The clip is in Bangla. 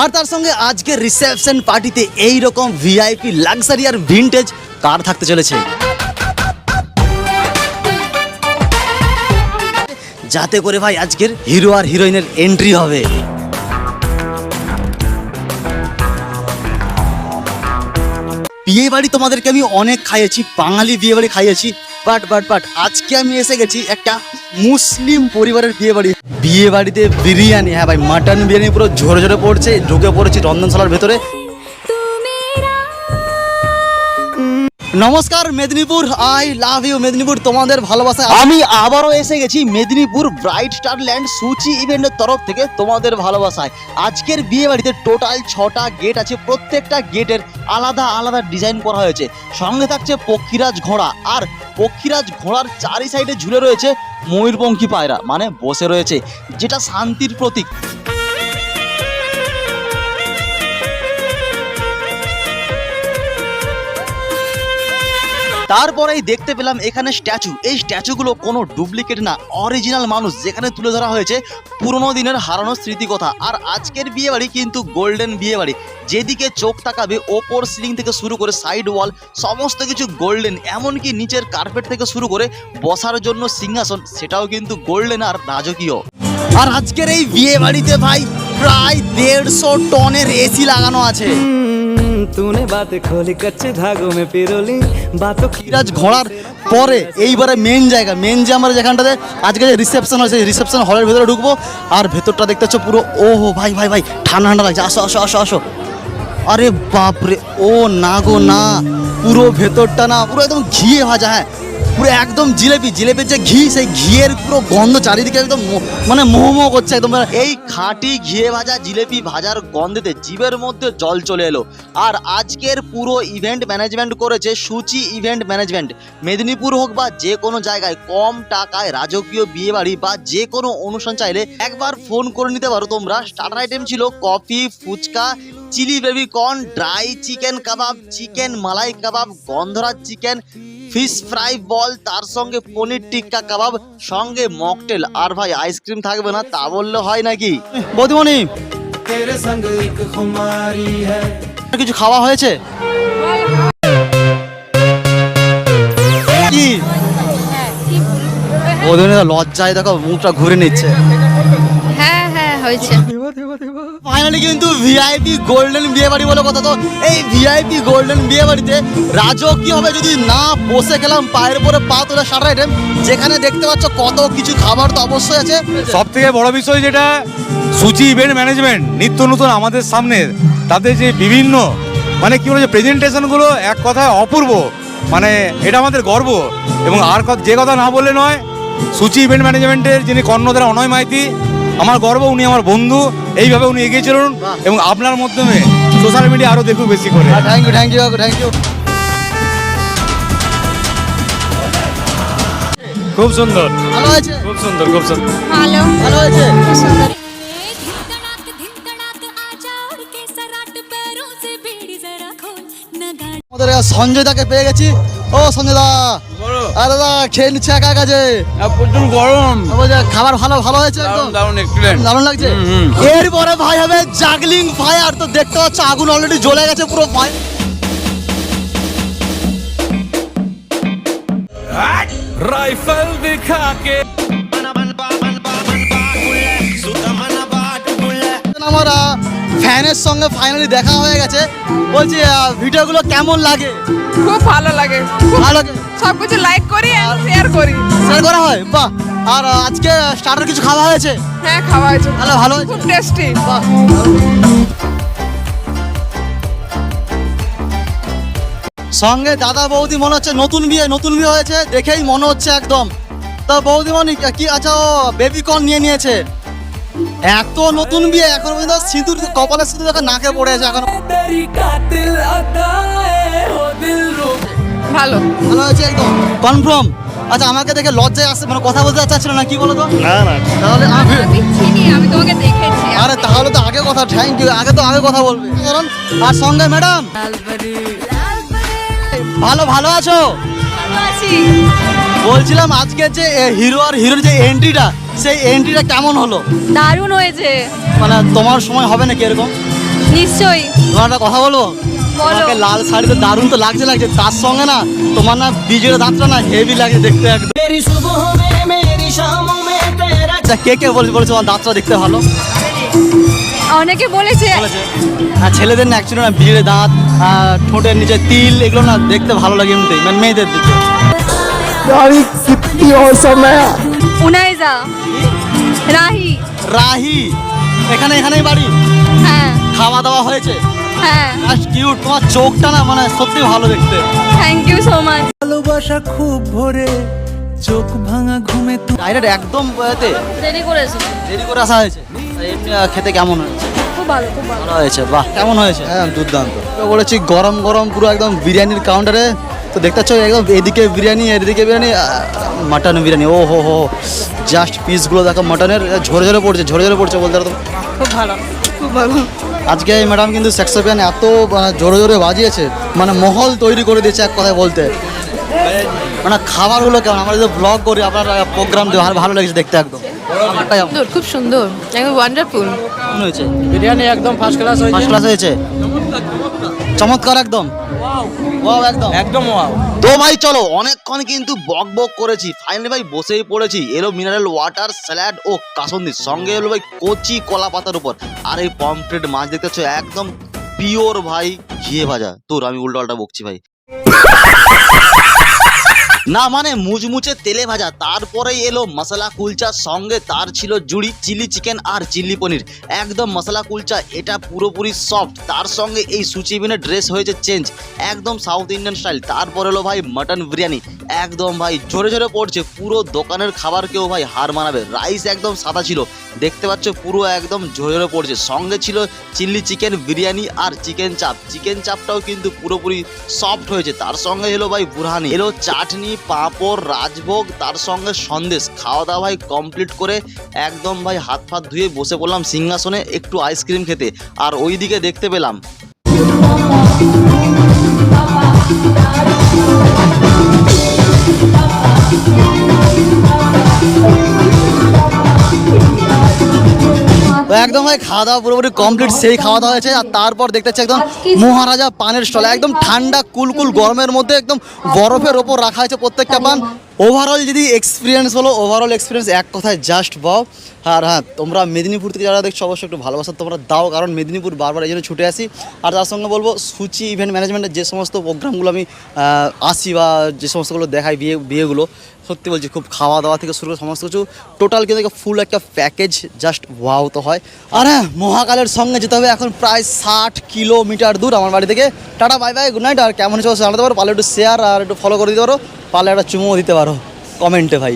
আর তার সঙ্গে আজকের রিসেপশন পার্টিতে এই রকম ভিআইপি লাক্সারি আর ভিনটেজ কার থাকতে চলেছে। যাতে করে ভাই আজকের হিরো আর হিরোইনের এন্ট্রি হবে। বিয়ে বাড়ি তোমাদেরকে আমি অনেক খাইয়েছি, বাঙালি বিয়ে বাড়ি খাইয়েছি। বাট বাট বাট আজকে আমি এসে গেছি একটা মুসলিম পরিবারের বিয়ে বাড়ি। বিয়ে বাড়িতে বিরিয়ানি হ্যাঁ ভাই, মাটন বিরিয়ানি পুরো ঝরে ঝরে পড়ছে, ঢুকে পড়েছি রন্ধনশালার ভেতরে। নমস্কার, Medinipur I love you Medinipur, তোমাদের ভালোবাসা আমি আবারও এসে গেছি Medinipur bright star land Suchi ইভেন্টের তরফ থেকে তোমাদের ভালোবাসায়। আজকের বিয়ে বাড়িতে টোটাল ছটা গেট আছে, প্রত্যেকটা গেটের আলাদা আলাদা ডিজাইন করা হয়েছে। সঙ্গে থাকছে পক্ষীরাজ ঘোড়া, আর পক্ষীরাজ ঘোড়ার চারি সাইডে ঝুলে রয়েছে ময়ূরপঙ্খী পায়রা মানে বসে রয়েছে, যেটা শান্তির প্রতীক। তারপরেই দেখতে পেলাম এখানে স্ট্যাচু। এই স্ট্যাচুগুলো কোনো ডুপ্লিকেট না, অরিজিনাল মানুষ। যেখানে তুলে ধরা হয়েছে পুরোনো দিনের হারানো স্মৃতিকথা। আর আজকের বিয়ে বাড়ি কিন্তু গোল্ডেন বিয়ে বাড়ি যেদিকে চোখ তাকাবে, ওপর সিলিং থেকে শুরু করে সাইড ওয়াল, সমস্ত কিছু গোল্ডেন। এমনকি নিচের কার্পেট থেকে শুরু করে বসার জন্য সিংহাসন, সেটাও কিন্তু গোল্ডেন আর রাজকীয়। আর আজকের এই বিয়ে বাড়িতে ভাই, প্রায় দেড়শো টনের এসি লাগানো আছে। तूने बात खोली कच्चे धागों में पिरोली बातों की সিরাজ ঘোড়ার পরে এইবারে মেন জায়গা মেন যে আমরা যেখানটাতে আজকে যে রিসেপশন হয়েছে রিসেপশন হলের ভেতরে ঢুকবো আর ভেতরটা দেখতে হচ্ছে পুরো ও হো ভাই ভাই ভাই ঠান্ডা ঠান্ডা লাগছে আসো আসো আসো আসো আরে বাপরে ও না গো না পুরো ভেতরটা না পুরো একদম ঘিয়ে ভাজা হ্যাঁ পুরো একদম জিলেপি, জিলেপির যে ঘি, সেই ঘিয়ের পুরো গন্ধ চারিদিকে একদম মানে মোহমোহ করছে একদম এই খাঁটি ঘিয়ে ভাজা জিলেপি ভাজার গন্ধেতে জিভের মধ্যে জল চলে এলো। আর আজকের পুরো ইভেন্ট ম্যানেজমেন্ট করেছে সুচি ইভেন্ট ম্যানেজমেন্ট মেদিনীপুর হোক বা যে কোনো জায়গায় কম টাকায় রাজকীয় বিয়ে বাড়ি বা যে কোনো অনুষ্ঠান চাইলে একবার ফোন করে নিতে পারো তোমরা। স্টার্টার আইটেম ছিল coffee, fuchka, chilli baby corn dry chicken kebab chicken malai kebab gondhoraj chicken fish fry বল তার সঙ্গে পনির টিক্কা কাবাব সঙ্গে মকটেল। আর ভাই আইসক্রিম থাকবে না তা বললে হয় নাকি? বৌদিমণি কিছু খাওয়া হয়েছে? লজ্জায় দেখো মুখটা ঘুরে নিচ্ছে। হ্যাঁ হ্যাঁ হয়েছে। ফাইনালি কিন্তু ভিআইপি গোল্ডেন বিয়ে বাড়ি বলে কথা। তো এই ভিআইপি গোল্ডেন বিয়ে বাড়িতে রাজকীয় হবে যদি না বসে খেলাম, পায়ের উপরে পা তোলা সারা আইটেম যেখানে দেখতে পাচ্ছ কত কিছু খাবার তো অবশ্যই আছে। সব থেকে বড় বিষয় যেটা, সূচি ইভেন্ট ম্যানেজমেন্ট নিত্য নতুন আমাদের সামনে তাদের যে বিভিন্ন মানে কি বলে প্রেজেন্টেশনগুলো এক কথায় অপূর্ব মানে এটা আমাদের গর্ব, এবং আর যে কথা না বললে নয়, সূচি ইভেন্ট ম্যানেজমেন্টের যিনি কর্ণধারা অনয় মাইতি আমার গর্ব উনি আমার বন্ধু এইভাবে উনি এগিয়ে চলুন এবং আপনার মাধ্যমে সোশ্যাল মিডিয়া আরও দেখুক বেশি করে। Thank you thank you thank you খুব সুন্দর। ভালো আছে? খুব সুন্দর খুব সুন্দর। ভালো। ভালো হয়েছে সুন্দর। সঞ্জয় দাকে পেয়ে গেছি। ও সঞ্জয় দা আর দাদা খেয়ে নিচ্ছে একা কাজে প্রচুর গরম। খাবার ভালো ভালো হয়েছে দারুণ লাগছে? এরপরে ভাই হবে জাগলিং ফায়ার তো দেখতে পাচ্ছ আগুন অলরেডি জ্বলে গেছে পুরো ফায়ার রাইফেল কে ফ্যানের সঙ্গে ফাইনালি দেখা হয়ে গেছে। বলছি ভিডিওগুলো কেমন লাগে? খুব ভালো লাগে। ভালো লাগে? সব কিছু লাইক করি আর শেয়ার করি। শেয়ার করা হয়? বাহ! আর আজকে স্টার্টার কিছু খাওয়া হয়েছে? হ্যাঁ খাওয়া হয়েছে। ভালো ভালো খুব টেস্টি বাহ! সঙ্গে দাদা বৌদি মনে হচ্ছে নতুন বিয়ে নতুন বিয়ে হয়েছে দেখেই মনে হচ্ছে একদম। তা বৌদি মনে কি আচ্ছা ও বেবি কর্ন নিয়ে নিয়েছে। এত নতুন বিয়ে এখন পর্যন্ত সিঁদুর কপালে সিঁদুর দেখা নাকে পড়ে আছে এখন। ভালো। ভালো আছে একদম। কনফার্ম আচ্ছা আমাকে দেখে লজ্জায় আসছে মানে কথা বলতে চাচ্ছিল না কি বলো তো না না। তাহলে আমি চিনি আমি তোমাকে দেখেছি। আরে তাহলে তো আগে কথা থ্যাংক ইউ আগে তো আগে কথা বলবে। কারণ আর সঙ্গে ম্যাডাম ভালো ভালো আছো? বলছিলাম আজকে যে হিরো আর হিরোর যে এন্ট্রিটা সেই এন্ট্রিটা কেমন হলো? দারুণ হয়েছে। মানে তোমার সময় হবে নাকি এরকম? নিশ্চয়ই। তোমার একটা কথা বলব বলো। তোমাকে লাল শাড়িতে দারুণ তো লাগছে লাগছে। তার সঙ্গে না তোমার না বিজয়ের দাঁতটা না হেভি লাগে দেখতে একদম। আচ্ছা কে কে বলছে বলেছে তোমার দাঁতটা দেখতে ভালো? অনেকে বলেছে। বলেছে। আর ছেলেদের না অ্যাকচুয়ালি না বিজয়ের দাঁত আর ঠোঁটের নিচে তিল এগুলো না দেখতে ভালো লাগে এমনিতেই মানে মেয়েদের দিকে। রাহি। রাহি। এখানে এখানেই বাড়ি? হ্যাঁ। খাওয়া দাওয়া হয়েছে? হ্যাঁ। জাস্ট কিউট তোমার চোখটা না মানে সত্যি ভালো দেখতে। থ্যাংক ইউ সো মাচ ভালোবাসা খুব ভরে চোখ ভাঙা ঘুমে ডাইরেক্ট একদম এতে? দেরি করেছ? দেরি করে আসা হয়েছে? এমনি খেতে কেমন হয়েছে? খুব ভালো খুব ভালো। ভালো হয়েছে বাহ। কেমন হয়েছে? হ্যাঁ দুর্দান্ত। বলেছি গরম গরম পুরো একদম বিরিয়ানির কাউন্টারে তো দেখতে পাচ্ছ একদম এদিকে বিরিয়ানি এদিকে বিরিয়ানি মাটন বিরিয়ানি। ও হো হো জাস্ট পিসগুলো দেখো মাটনের ঝরে ঝরে পড়ছে ঝরে ঝরে পড়ছে বলতে পারো তো। খুব ভালো খুব ভালো। আজকে এই ম্যাডাম কিন্তু সেক্সোপিয়ান এত মানে জোরে জোরে বাজিয়েছে মানে মহল তৈরি করে দিয়েছে এক কথায় বলতে। মানে খাবারগুলো কেমন আমরা যদি ব্লগ করি আপনার প্রোগ্রাম দিয়ে ভালো ভালো লেগেছে দেখতে একদম। সুন্দর খুব সুন্দর একদম ওয়ান্ডারফুল হয়েছে? বিরিয়ানি একদম ফার্স্ট ক্লাস ফার্স্ট ক্লাস হয়েছে। চমৎকার একদম। একদম। একদম ওয়াও তো ভাই চলো অনেকক্ষণ কিন্তু বক বক করেছি। ফাইনালি ভাই বসেই পড়েছি। এলো মিনারেল ওয়াটার স্যালাড ও কাসন্দির সঙ্গে এলো ভাই কচি কলা পাতার উপর। আর এই পমফ্রেট মাছ দেখতেছো একদম পিওর ভাই ঘিয়ে ভাজা। তোর আমি উল্টো পাল্টা বকছি ভাই। না মানে মুচমুচে তেলে ভাজা। তারপরেই এলো মশলা কুলচার সঙ্গে তার ছিল জুড়ি, চিলি চিকেন আর চিলি পনির। একদম মশলা কুলচা, এটা পুরোপুরি সফট তার সঙ্গে এই সুচি বিনের ড্রেস হয়েছে চেঞ্জ একদম সাউথ ইন্ডিয়ান স্টাইল তারপর এলো ভাই মাটন বিরিয়ানি একদম ভাই ঝরে ঝরে পড়ছে। পুরো দোকানের খাবার কেউ ভাই হার মানাবে। রাইস একদম সাদা ছিল। দেখতে পাচ্ছ, পুরো একদম ঝরে ঝরে পড়ছে। সঙ্গে ছিল চিলি চিকেন বিরিয়ানি আর চিকেন চাপ। চিকেন চাপটাও কিন্তু পুরোপুরি সফট হয়েছে। তার সঙ্গে এলো ভাই বুরহানি। এলো চাটনি পাঁপড়, রাজভোগ, তার সঙ্গে সন্দেশ। খাওয়া দাওয়া ভাই কমপ্লিট করে একদম ভাই হাত ফাত ধুয়ে বসে পড়লাম সিংহাসনে একটু আইসক্রিম খেতে। আর ওইদিকে দেখতে পেলাম একদম ভাই খাওয়া দাওয়া পুরোপুরি কমপ্লিট সেই খাওয়া দাওয়া হয়েছে। আর তারপর দেখতে পাচ্ছি একদম মহারাজা পানের স্টল, একদম ঠান্ডা, কুলকুল গরমের মধ্যে একদম বরফের ওপর রাখা হয়েছে প্রত্যেকটা পান। ওভারঅল যদি এক্সপিরিয়েন্স হলো ওভারঅল এক্সপিরিয়েন্স এক কথায় জাস্ট বাও আর হ্যাঁ তোমরা মেদিনীপুর থেকে যারা দেখছ, অবশ্যই একটু ভালোবাসা তোমরা দাও, কারণ মেদিনীপুর বারবার এই জন্য ছুটে আসি। আর তার সঙ্গে বলব, সূচি ইভেন্ট ম্যানেজমেন্টের যে সমস্ত প্রোগ্রামগুলো আমি আসি বা যে সমস্তগুলো দেখাই বিয়ে, বিয়েগুলো, সত্যি বলছি, খুব খাওয়া দাওয়া থেকে শুরু করে সমস্ত কিছু টোটাল কিন্তু ফুল একটা প্যাকেজ জাস্ট ওয়াও তো হয়। আর হ্যাঁ মহাকালের সঙ্গে যেতে হবে এখন প্রায় ষাট কিলোমিটার দূর আমার বাড়ি থেকে। Tata bye bye good night আর কেমন হচ্ছে জানাতে পারো, পারলে একটু শেয়ার আর একটু ফলো করে দিতে পারো। পারলে একটা চুমো দিতে পারো। কমেন্টে ভাই।